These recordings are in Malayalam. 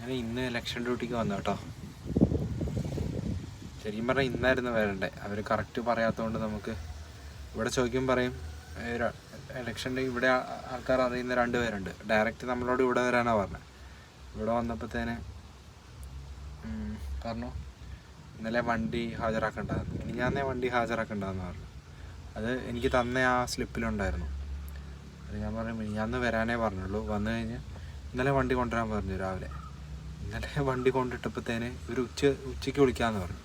അങ്ങനെ ഇന്ന് ഇലക്ഷൻ ഡ്യൂട്ടിക്ക് വന്നു കേട്ടോ. ശരിക്കും പറഞ്ഞാൽ ഇന്നായിരുന്നു വരണ്ടേ. അവർ കറക്റ്റ് പറയാത്തതുകൊണ്ട് നമുക്ക് ഇവിടെ ചോദിക്കും പറയും ഇലക്ഷന്റെ ഇവിടെ ആൾക്കാർ അറിയുന്ന രണ്ട് പേരുണ്ട്. ഡയറക്റ്റ് നമ്മളോട് ഇവിടെ വരാനാണ് പറഞ്ഞത് ഇവിടെ വന്നപ്പോഴത്തേന് പറഞ്ഞു ഇന്നലെ വണ്ടി ഹാജരാക്കണ്ടായിരുന്നു ഇനി ഞാൻ വണ്ടി ഹാജരാക്കണ്ടെന്ന് പറഞ്ഞു. അത് എനിക്ക് തന്ന ആ സ്ലിപ്പിലുണ്ടായിരുന്നു. അത് ഞാൻ പറഞ്ഞു ഞാൻ വരാനേ പറഞ്ഞുള്ളൂ. വന്നു കഴിഞ്ഞ് ഇന്നലെ വണ്ടി കൊണ്ടുവരാൻ പറഞ്ഞു രാവിലെ. ഇന്നലെ വണ്ടി കൊണ്ടിട്ടപ്പോഴത്തേന് ഒരു ഉച്ച ഉച്ചയ്ക്ക് വിളിക്കാമെന്ന് പറഞ്ഞു.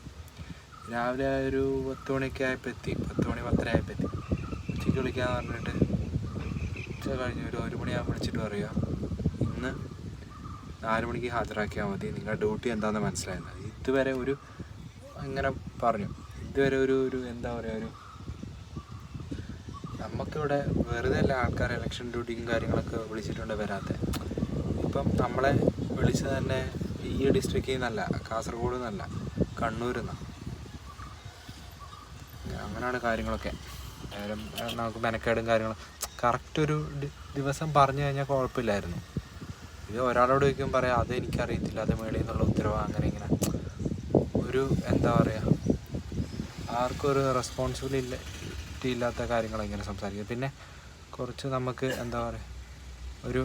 രാവിലെ ഒരു പത്ത് മണിയൊക്കെ ആയപ്പോൾ എത്തി പത്ത് മണി പത്തര ആയപ്പോൾ എത്തി ഉച്ചയ്ക്ക് വിളിക്കാമെന്ന് പറഞ്ഞിട്ട് ഉച്ച കഴിഞ്ഞ് ഒരു ഒരു മണിയാകുമ്പോൾ വിളിച്ചിട്ട് പറയുക ഇന്ന് നാല് മണിക്ക് ഹാജരാക്കിയാൽ മതി. നിങ്ങളുടെ ഡ്യൂട്ടി എന്താണെന്ന് മനസ്സിലായത് ഇതുവരെ ഒരു അങ്ങനെ പറഞ്ഞു. ഇതുവരെ ഒരു ഒരു എന്താ പറയുക ഒരു നമുക്കിവിടെ വെറുതെ അല്ല ആൾക്കാർ ഇലക്ഷൻ ഡ്യൂട്ടിയും കാര്യങ്ങളൊക്കെ വിളിച്ചിട്ടുണ്ട് വരാത്ത. ഇപ്പം നമ്മളെ വിളിച്ചത് തന്നെ ഈ ഡിസ്ട്രിക്റ്റിൽ നിന്നല്ല കാസർഗോഡ് നിന്നല്ല കണ്ണൂരിൽ നിന്നാണ് അങ്ങനെയാണ് കാര്യങ്ങളൊക്കെ. നേരം നമുക്ക് മെനക്കേടും കാര്യങ്ങളും. കറക്റ്റ് ഒരു ദിവസം പറഞ്ഞു കഴിഞ്ഞാൽ കുഴപ്പമില്ലായിരുന്നു. ഇത് ഒരാളോട് ചോദിക്കും പറയാം അത് എനിക്കറിയത്തില്ല അത് മേളിൽ നിന്നുള്ള ഉത്തരവ്. അങ്ങനെ ഇങ്ങനെ. ഒരു എന്താ പറയുക ആർക്കും ഒരു റെസ്പോൺസിബിലിറ്റി ഇല്ലാത്ത കാര്യങ്ങൾ ഇങ്ങനെ സംസാരിക്കുക. പിന്നെ കുറച്ച് നമുക്ക് എന്താ പറയുക ഒരു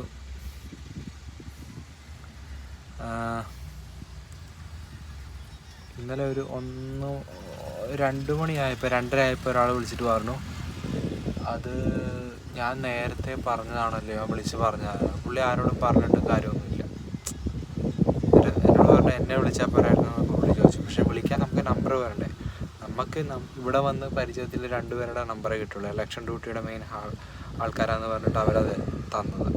ഇന്നലെ ഒരു ഒന്ന് രണ്ട് മണിയായപ്പോൾ രണ്ടര ആയപ്പോൾ ഒരാൾ വിളിച്ചിട്ട് പറഞ്ഞു. അത് ഞാൻ നേരത്തെ പറഞ്ഞതാണല്ലോ ഞാൻ വിളിച്ച് പറഞ്ഞത് പുള്ളി ആരോടും പറഞ്ഞിട്ട് കാര്യമൊന്നുമില്ല. എന്നോട് പറഞ്ഞു എന്നെ വിളിച്ചാൽ പോരായിരുന്നു പുള്ളി ചോദിച്ചു. പക്ഷെ വിളിക്കാൻ നമുക്ക് നമ്പർ വരണ്ടേ നമുക്ക് ഇവിടെ വന്ന് പരിചയത്തിൽ രണ്ടുപേരുടെ നമ്പറേ കിട്ടുള്ളൂ. ഇലക്ഷൻ ഡ്യൂട്ടിയുടെ മെയിൻ ആൾ ആൾക്കാരാന്ന് പറഞ്ഞിട്ട് അവരത് തന്നത്.